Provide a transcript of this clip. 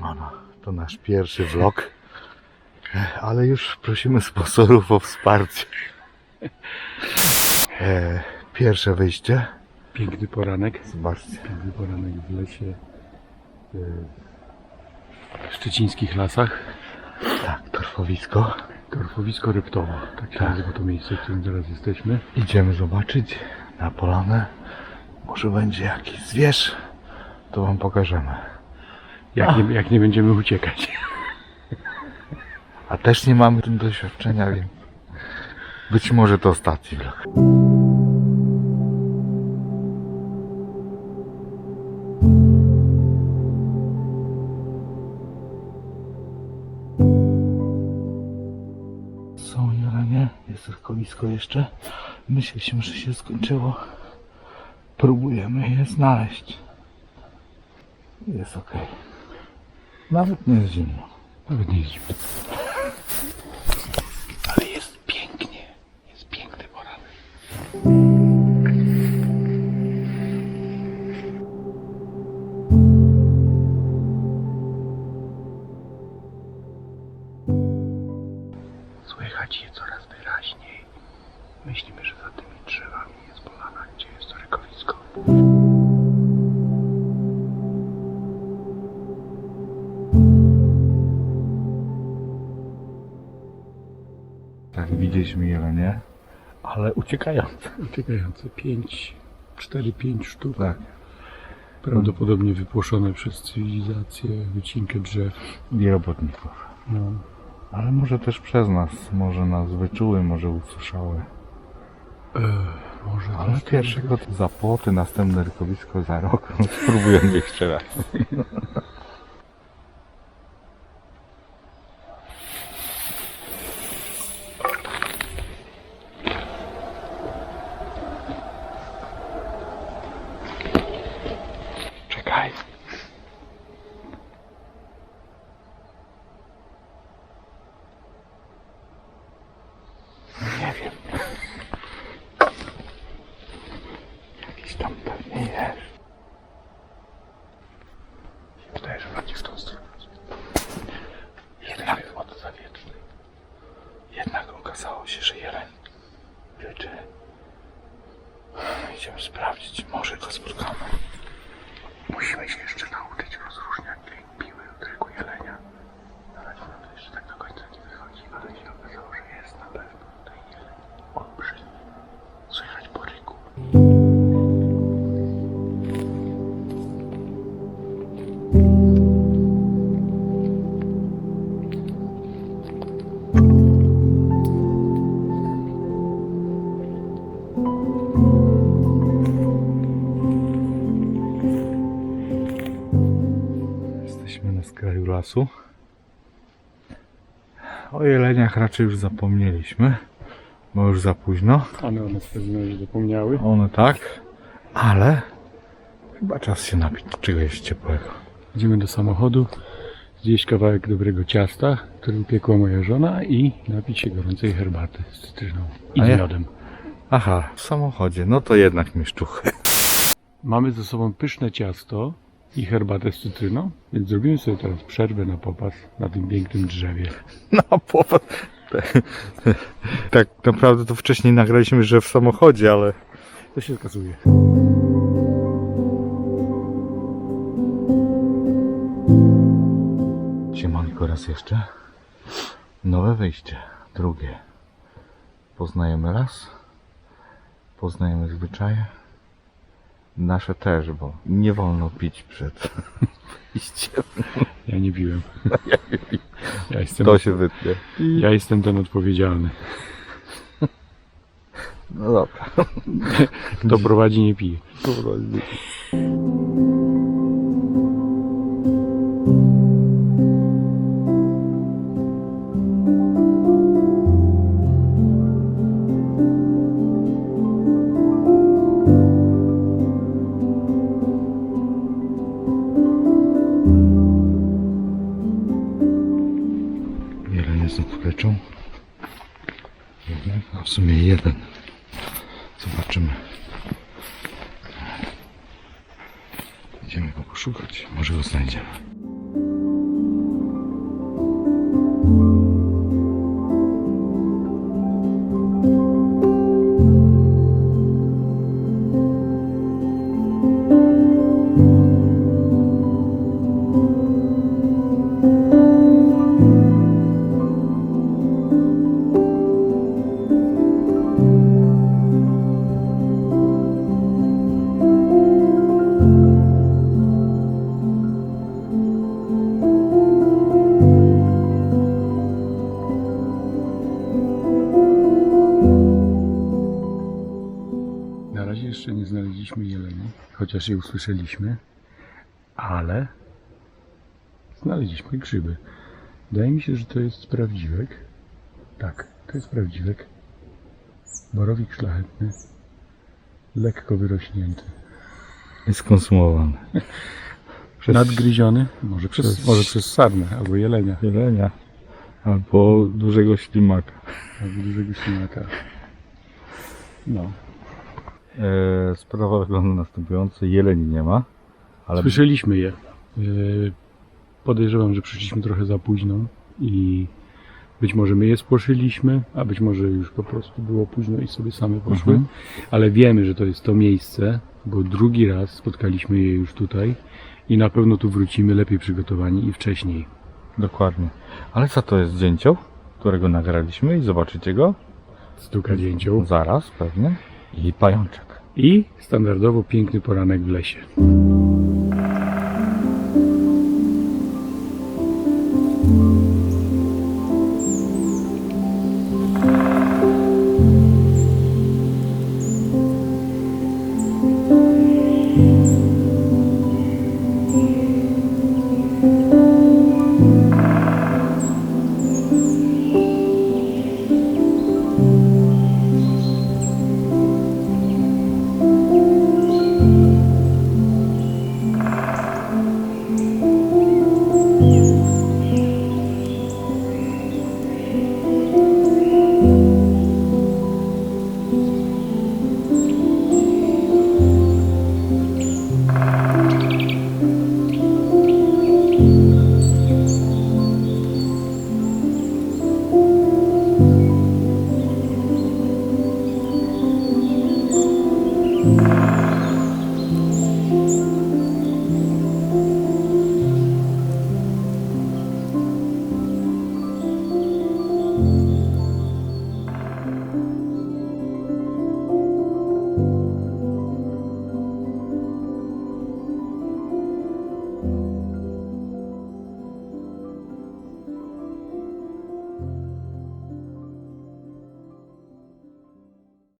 Siemano, to nasz pierwszy vlog, ale już prosimy sponsorów o wsparcie. E, pierwsze wyjście, Piękny poranek. zobaczcie, Piękny poranek w lesie. e, W szczecińskich lasach. tak, torfowisko. Torfowisko Ryptowo. Tak się Tak. nazywa to miejsce, w którym teraz jesteśmy. Idziemy zobaczyć na polanę, może będzie jakiś zwierz, to wam pokażemy. Jak nie, jak nie będziemy uciekać. A też nie mamy tym doświadczenia, więc być może to ostatni vlog. Są jelenie, jest rkowisko jeszcze. Myśleliśmy, że się skończyło. Próbujemy je znaleźć. Jest ok. Nawet nie jest zimno. Nawet nie jest zimno. Ale jest pięknie. Jest piękny poranek. Słychać je coraz wyraźniej. Myślimy, że za tymi drzewami jest polana, gdzie jest to rykowisko. Widzieliśmy jelenie, ale uciekające. Uciekające 5, 4-5 sztuk. Tak. Prawdopodobnie wypłoszone przez cywilizację, wycinkę drzew. I robotników. No, Ale może też przez nas, może nas wyczuły, może usłyszały. e, może Ale pierwszego za płoty, następne rykowisko za rok. Spróbujemy jeszcze raz. Czekaj. Nie wiem. Jakiś tam pewnie jest. Wydaje, że bardziej w tą stronę. Jednak od zawietrznej. Jednak okazało się, że jeleń ryczy. Idziemy sprawdzić, może go spotkamy. Musimy się jeszcze nauczyć rozróżniać dźwięk piły od ryku jelenia. Na razie nam to jeszcze tak do końca nie wychodzi, ale się okazało, że jest na pewno tutaj jeleń olbrzymi. Słychać po ryku. Jesteśmy na skraju lasu. O jeleniach raczej już zapomnieliśmy, bo już za późno. One one z pewnością zapomniały. One tak, ale chyba czas się napić czegoś ciepłego. Idziemy do samochodu, zjeść kawałek dobrego ciasta, który upiekła moja żona i napić się gorącej herbaty z cytryną i ja- miodem. Aha, w samochodzie, no to jednak mieszczuchy. Mamy ze sobą pyszne ciasto i herbatę z cytryną, więc zrobimy sobie teraz przerwę na popas na tym pięknym drzewie. No, popatrz. Tak naprawdę to wcześniej nagraliśmy, że w samochodzie, ale To się skasuje. Siemanko raz jeszcze. Nowe wyjście. Drugie. Poznajemy las. Poznajemy zwyczaje. Nasze też, bo nie wolno pić przed wyjściem. Ja nie piłem. Ja jestem, To się wytnie. ja jestem ten odpowiedzialny. No dobra. Kto prowadzi, nie pije. Jelenie w sumie jeden. Zobaczymy. Idziemy go poszukać. Może go znajdziemy. Chociaż je usłyszeliśmy, ale znaleźliśmy grzyby. Wydaje mi się, że to jest prawdziwek. Tak, to jest prawdziwek. Borowik szlachetny, lekko wyrośnięty. Jest skonsumowany. Przez Nadgryziony? Może przez, przez- może przez sarnę albo jelenia. jelenia albo dużego ślimaka. Albo dużego ślimaka. No. E, sprawa wygląda następująco. Jeleni nie ma, ale Słyszeliśmy je. Yy, Podejrzewam, że przyszliśmy trochę za późno i być może my je spłoszyliśmy, a być może już po prostu było późno i sobie same poszły. Mhm. Ale wiemy, że to jest to miejsce, bo drugi raz spotkaliśmy je już tutaj i na pewno tu wrócimy lepiej przygotowani i wcześniej. dokładnie. Ale co to jest dzięcioł, którego nagraliśmy i zobaczycie go Stuka dzięcioł. zaraz pewnie. I pajączek. I standardowo piękny poranek w lesie.